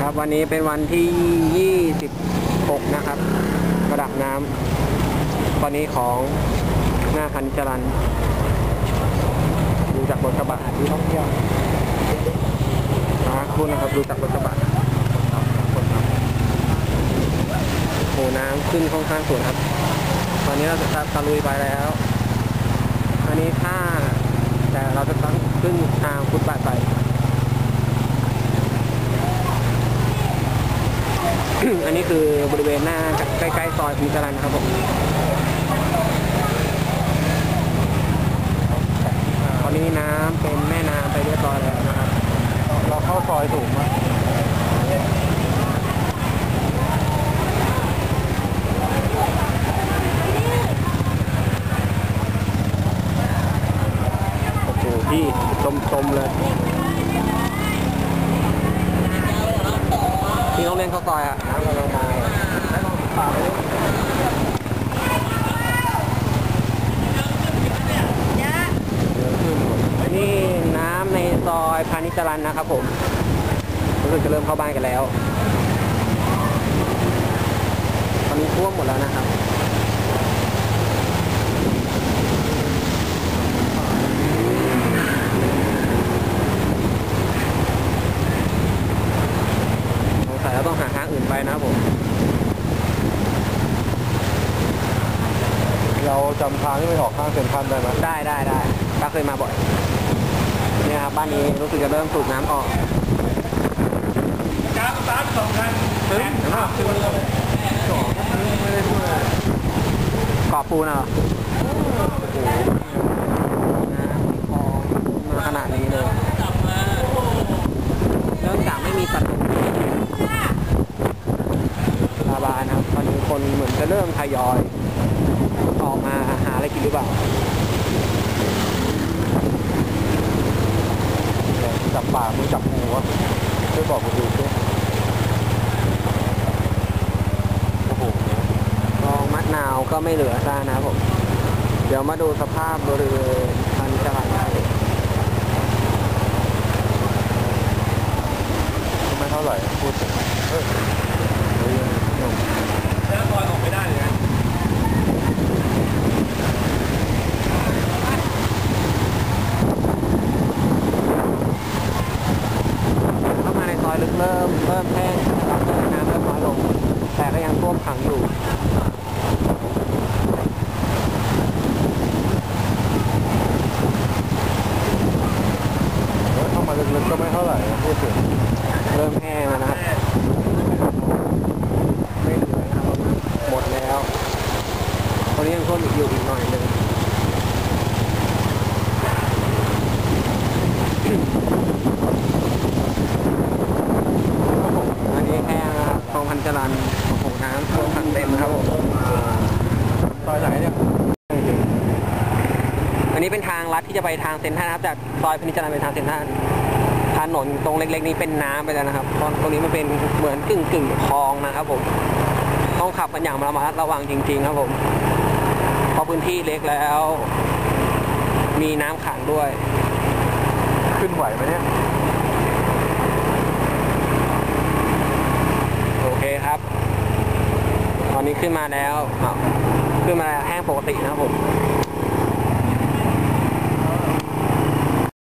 ครับวันนี้เป็นวันที่ 26 นะครับ ระดับน้ำตอนนี้ของหน้าคันจรันดูจากบนกระบะที่ท่องเที่ยวมาคุณนะครับดูจากบนกระบะโหน้ำขึ้นค่อนข้างสูงครับ ตอนนี้เราจะตะลุยไปแล้วอันนี้ถ้าแต่เราจะต้องขึ้นทางฟุตบาทไป อันนี้คือบริเวณหน้าใกล้ๆซอยพิจารันครับผมตอนนี้น้ำเป็นแม่น้ำไปเรียบร้อยแล้วนะครับ เราเข้าซอยถูกไหมโอ้โหพี่จมๆเลย ต้องเล่นเข้าซอยอะน้ำกำลังมานี่น้ำในซอยพานิชจรันนะครับผมรู้สึกจะเริ่มเข้าบ้านกันแล้ว ตอนนี้ท่วมหมดแล้วนะครับ สงสัยเราต้องหาทางอื่ นไปนะครับผม เราจำทางที่ไปออกข้างเซ็นทรัลได้ไหมได้ได้ได้ป้าเคยมาบ่อย เนี่ยครับบ้านนี้รู้สึกจะเริ่มสูบน้ำออกการสตาร์ทสองคันเฮ้ยเกาะปูนเหรอโอ้โหน้ำคลองมาขนาดนี้เลย เนื่องจากไม่มีสัตว์ระบายนะครับ ตอนนี้คนเหมือนจะเริ่ม ทยอย ออกมาหาอะไรกินหรือเปล่าจับป่ามือจับงูวะช่วยบอกผมดูด้วยโอ้โหลองมะนาวก็ไม่เหลือซะนะผม เดี๋ยวมาดูสภาพบริเวณพันจราจรไม่เท่าไหร่พูดถึงเฮ้ยเฮ้ยหนุ่ม แล้วซอยออกไม่ได้เลยนะเข้ามาในซอยลึก เริ่มเริ่มแห้งนะครับน้ำเริ่มน้อยลง แต่ก็ยังท่วมขังอยู่เฮ้ยเข้ามาลึกๆก็ไม่เท่าไหร่นะพูดถึงเริ่มแห้งแล้วนะครับไม่เหลือแล้วหมดแล้วตอนนี้ยังท่วมอีกอยู่อีกหน่อยหนึงอันนี้แห้งนะครับคลองพันจรันโอ้โหน้ำท่วมขังเต็มครับผม ซอยไหนเนี่ย อันนี้ เป็นทางลัดที่จะไปทางเซ็นทรัลนะครับจากซอยพนิจจรันไปทางเซ็นทรัลถนนตรงเล็ก ๆ นี้เป็นน้ำไปแล้วนะครับตอนตรงนี้มันเป็นเหมือนกึ่งกึ่งๆคลองนะครับผมต้องขับกันอย่างระมัดระวังจริง ๆ ครับผมเพราะพื้นที่เล็กแล้ว มีน้ำขังด้วย ขึ้นไหวไหมเนี่ยโอเคครับ ตอนนี้ขึ้นมาแล้วอ้าวขึ้นมาแล้วแห้งปกตินะครับผม